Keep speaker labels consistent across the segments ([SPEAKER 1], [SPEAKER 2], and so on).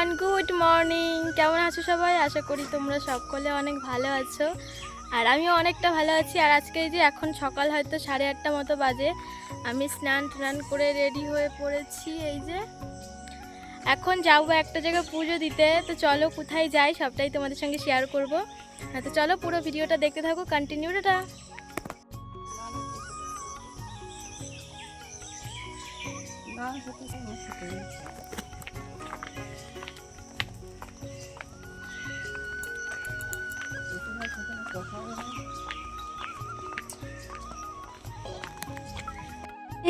[SPEAKER 1] Everyone good morning কেমন আছো সবাই? আশা করি তোমরা সকলে অনেক ভালো আছো। আর আমিও অনেকটা ভালো আছি। আর আজকে যে এখন সকাল হয়তো সাড়ে আটটা মতো বাজে। আমি স্নান টান করে রেডি হয়ে পড়েছি এই যে। এখন যাব একটা জায়গায় পুজো দিতে। তো চলো কোথায় যাই সবটাই তোমাদের সঙ্গে শেয়ার করব। হ্যাঁ তো চলো পুরো ভিডিওটা দেখতে থাকো। কন্টিনিউটা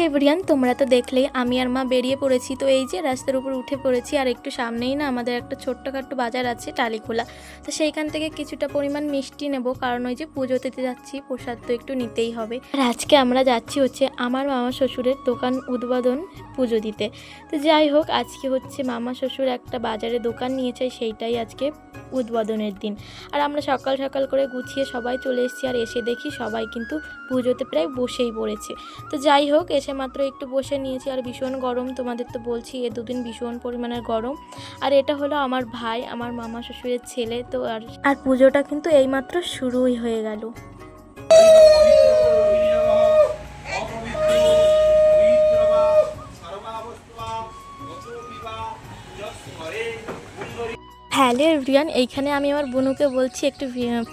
[SPEAKER 1] এভরিয়ান তোমরা তো দেখলেই আমি আর মা বেরিয়ে পড়েছি। তো এই যে রাস্তার উপর উঠে পড়েছি, আর একটু সামনেই না আমাদের একটা ছোট্টখাট্টো বাজার আছে, টালিখোলা। তো সেইখান থেকে কিছুটা পরিমাণ মিষ্টি নেব, কারণ ওই যে পুজো দিতে যাচ্ছি, প্রসাদ তো একটু নিতেই হবে। আর আজকে আমরা যাচ্ছি হচ্ছে আমার মামা শ্বশুরের দোকান উদ্বোধন পুজো দিতে। তো যাই হোক, আজকে হচ্ছে মামা শ্বশুর একটা বাজারে দোকান নিয়েছে, সেইটাই আজকে উদ্বোধনের দিন। আর আমরা সকাল সকাল করে গুছিয়ে সবাই চলে এসেছি আর এসে দেখি সবাই কিন্তু পুজোতে প্রায় বসেই পড়েছে। তো যাই হোক, এসে মাত্র একটু বসে নিয়েছি আর ভীষণ গরম, তোমাদের তো বলছি এ দুদিন ভীষণ পরিমাণের গরম। আর এটা হলো আমার ভাই, আমার মামা শ্বশুরের ছেলে, তো আর আর পুজোটা কিন্তু এইমাত্র শুরুই হয়ে গেল। হ্যালো এভরিয়ান এইখানে আমি আমার বোনুকে বলছি একটু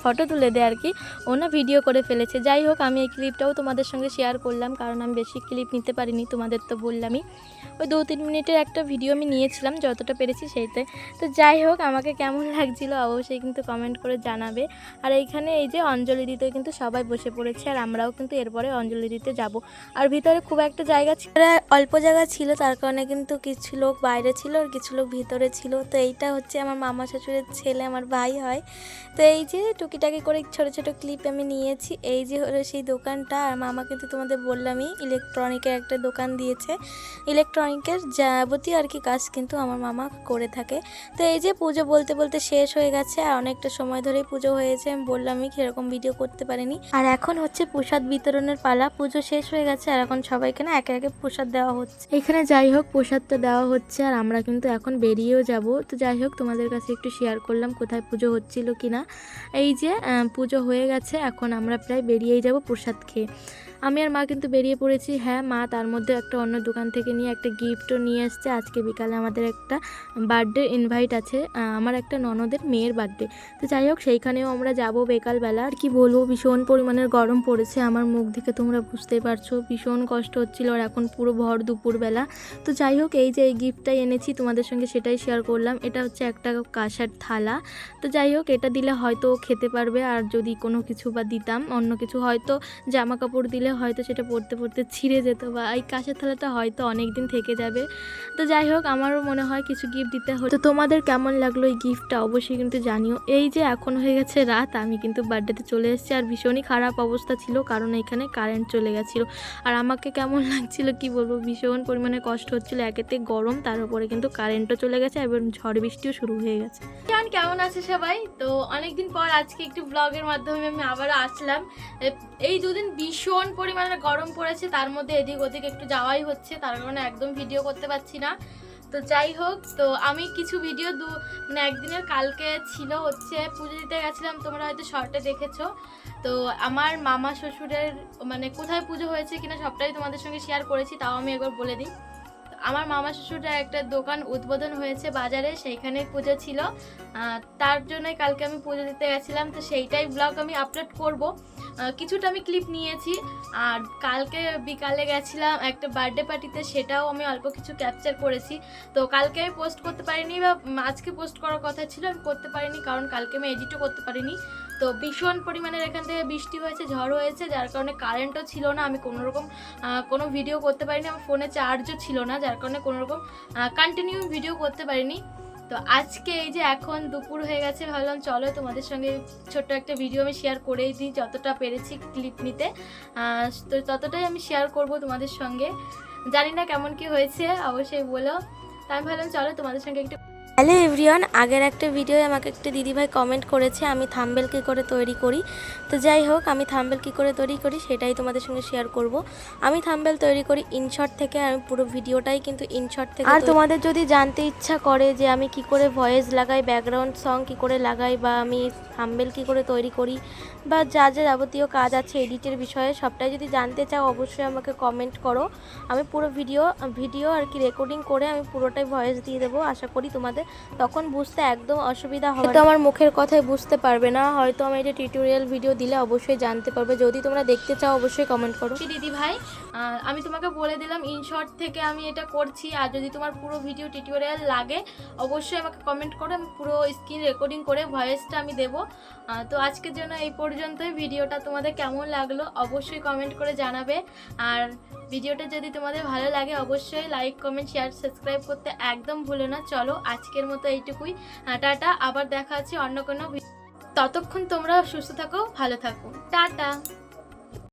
[SPEAKER 1] ফটো তুলে দে আর কি। ও না ভিডিও করে ফেলেছে। যাই হোক, আমি এই ক্লিপটাও তোমাদের সঙ্গে শেয়ার করলাম, কারণ আমি বেশি ক্লিপ নিতে পারিনি, তোমাদের তো বললামই। ওই দু তিন মিনিটের একটা ভিডিও আমি নিয়েছিলাম, যতটা পেরেছি সেইতে। তো যাই হোক, আমাকে কেমন লাগছিল অবশ্যই কিন্তু কমেন্ট করে জানাবে। আর এইখানে এই যে অঞ্জলি দিতে কিন্তু সবাই বসে পড়েছে, আর আমরাও কিন্তু এরপরে অঞ্জলি দিতে যাব। আর ভিতরে খুব একটা জায়গা ছিল অল্প জায়গা ছিল, তার কারণে কিন্তু কিছু লোক বাইরে ছিল আর কিছু লোক ভিতরে ছিল। তো এইটা হচ্ছে আমার মামা শ্বশুরের ছেলে আমার ভাই হয়। তো এই যে টুকিটাকি করে ছোট ছোট ক্লিপ আমি নিয়েছি, এই যে হলো সেই দোকানটা। আর মামা কিন্তু তোমাদের বললামই, ইলেকট্রনিকের একটা দোকান দিয়েছে। ইলেকট্রনিকের যাবতীয় আর কি কাজ কিন্তু আমার মামা করে থাকে। তো এই যে পুজো বলতে বলতে শেষ হয়ে গেছে, আর অনেকটা সময় ধরেই পুজো হয়েছে। আমি বললামই সেরকম ভিডিও করতে পারিনি। আর এখন হচ্ছে প্রসাদ বিতরণের পালা। পুজো শেষ হয়ে গেছে, আর এখন সবাইকে না একে একে প্রসাদ দেওয়া হচ্ছে। এখানে যাই হোক, প্রসাদটা দেওয়া হচ্ছে, আর আমরা কিন্তু এখন বেরিয়েও যাব। তো যাই হোক, তোমাদের একটু শেয়ার করলাম কোথায় পুজো হচ্ছিল কিনা। এই যে পুজো হয়ে গেছে, এখন আমরা প্রায় বেরিয়েই যাব প্রসাদ খেয়ে। আমি আর মা কিন্তু বেরিয়ে পড়েছি। হ্যাঁ মা তার মধ্যে একটা অন্য দোকান থেকে নিয়ে একটা গিফটও নিয়ে এসছে। আজকে বিকালে আমাদের একটা বার্থডে ইনভাইট আছে। আমার একটা ননদের মেয়ের বার্থডে তো যাই হোক, সেইখানেও আমরা যাব বিকালবেলা। আর কি বলব, ভীষণ পরিমাণের গরম পড়েছে আমার মুখ থেকে তোমরা বুঝতেই পারছ। ভীষণ কষ্ট হচ্ছিল আর এখন পুরো ভর দুপুরবেলা। তো যাই হোক, এই যে এই গিফটটাই এনেছি, তোমাদের সঙ্গে সেটাই শেয়ার করলাম। এটা হচ্ছে একটা কাঁসার থালা। তো যাই হোক, এটা দিলে হয়তো খেতে পারবে। আর যদি কোনো কিছু বা দিতাম, অন্য কিছু, হয়তো জামা কাপড় দিলে হয়তো সেটা পড়তে পড়তে ছিঁড়ে যেত বা এই কাঁচের থালাটা হয়তো অনেক দিন থেকে যাবে। তো যাই হোক, আমারও মনে হয় কিছু গিফট দিতে হয় তো তোমাদের কেমন লাগল এই গিফটটা অবশ্যই কিন্তু জানিও। এই যে এখন হয়ে গেছে রাত, আমি কিন্তু বার্থডেতে চলে এসেছি আর ভীষণই খারাপ অবস্থা ছিল কারণ এখানে কারেন্ট চলে গেছিল। আর আমাকে কেমন লাগছিল কি বলব, ভীষণ পরিমাণে কষ্ট হচ্ছিল। একেতে গরম, তার উপরে কিন্তু কারেন্টও চলে গেছে এবং ঝড় বৃষ্টিও শুরু হয়ে গেছে। কেমন আছে সবাই? তো অনেকদিন পর আজকে একটু ব্লগের মাধ্যমে আমি আবারও আসলাম। এই দুদিন ভীষণ পরিমাণে গরম পড়েছে, তার মধ্যে এদিক ওদিক একটু যাওয়াই হচ্ছে, তার কারণে একদম ভিডিও করতে পারছি না। তো যাই হোক, তো আমি কিছু ভিডিও দু মানে একদিনের কালকে ছিল হচ্ছে, পুজো দিতে গেছিলাম, তোমরা হয়তো শর্টে দেখেছ। তো আমার মামা শ্বশুরের মানে কোথায় পুজো হয়েছে কিনা সবটাই তোমাদের সঙ্গে শেয়ার করেছি, তাও আমি একবার বলে দিই। আমার মামা শ্বশুরের একটা দোকান উদ্বোধন হয়েছে বাজারে, সেইখানে পুজো ছিল। তার জন্যই কালকে আমি পুজো দিতে গেছিলাম, তো সেইটাই ব্লগ আমি আপলোড করব। কিছুটা আমি ক্লিপ নিয়েছি। আর কালকে বিকালে গেছিলাম একটা বার্থডে পার্টিতে সেটাও আমি অল্প কিছু ক্যাপচার করেছি। তো কালকে আমি পোস্ট করতে পারিনি বা আজকে পোস্ট করার কথা ছিল, আমি করতে পারিনি, কারণ কালকে আমি এডিটও করতে পারিনি। তো ভীষণ পরিমাণের এখান থেকে বৃষ্টি হয়েছে, ঝড় হয়েছে, যার কারণে কারেন্টও ছিল না। আমি কোনো রকম কোনো ভিডিও করতে পারিনি, আমার ফোনে চার্জও ছিল না, যার কারণে কোনো রকম কন্টিনিউ ভিডিও করতে পারিনি। তো আজকে এই যে এখন দুপুর হয়ে গেছে, ভাবলাম চলো তোমাদের সঙ্গে ছোট্ট একটা ভিডিও আমি শেয়ার করেই দিই যতটা পেরেছি ক্লিপ নিতে। তো ততটাই আমি শেয়ার করব তোমাদের সঙ্গে। জানি না কেমন কি হয়েছে, অবশ্যই বলো। তাই ভাবলাম চলো তোমাদের সঙ্গে একটু হ্যালো এভরিওয়ান আগের একটা ভিডিওয়ে আমাকে একটা দিদিভাই কমেন্ট করেছে আমি থাম্বেল কী করে তৈরি করি। তো যাই হোক আমি থাম্বেল কী করে তৈরি করি সেটাই তোমাদের সঙ্গে শেয়ার করব। আমি থাম্বেল তৈরি করি ইনশর্ট থেকে আমি পুরো ভিডিওটাই কিন্তু ইনশর্ট থেকে আর তোমাদের যদি জানতে ইচ্ছা করে যে আমি কি করে ভয়েস লাগাই ব্যাকগ্রাউন্ড সং কি করে লাগাই বা আমি থাম্বেল কি করে তৈরি করি বা যা যা যাবতীয় কাজ আছে এডিটের বিষয়ে সবটাই যদি জানতে চাও অবশ্যই আমাকে কমেন্ট করো। আমি পুরো ভিডিও ভিডিও আর কি রেকর্ডিং করে আমি পুরোটাই ভয়েস দিয়ে দেবো আশা করি তোমাদের তখন বুঝতে একদম অসুবিধা হবে তো আমার মুখের কথাই বুঝতে পারবে না। হয়তো আমি এটা টিউটোরিয়াল ভিডিও দিলে অবশ্যই জানতে পারবে। যদি তোমরা দেখতে চাও অবশ্যই কমেন্ট করো। দিদি ভাই আমি তোমাকে বলে দিলাম ইনশর্ট থেকে আমি এটা করছি। আর যদি তোমার পুরো ভিডিও টিউটোরিয়াল লাগে অবশ্যই আমাকে কমেন্ট করো। আমি পুরো স্ক্রিন রেকর্ডিং করে ভয়েসটা আমি দেবো। তো আজকের জন্য এই পর্যন্তই। ভিডিওটা তোমাদের কেমন লাগল অবশ্যই কমেন্ট করে জানাবে। আর ভিডিওটা যদি তোমাদের ভালো লাগে অবশ্যই লাইক কমেন্ট শেয়ার সাবস্ক্রাইব করতে একদম ভুলো না। চলো আজকের মতো এইটুকুই। টাটা, আবার দেখা আছে অন্য কোনো ততক্ষণ তোমরা সুস্থ থাকো, ভালো থাকো। টাটা।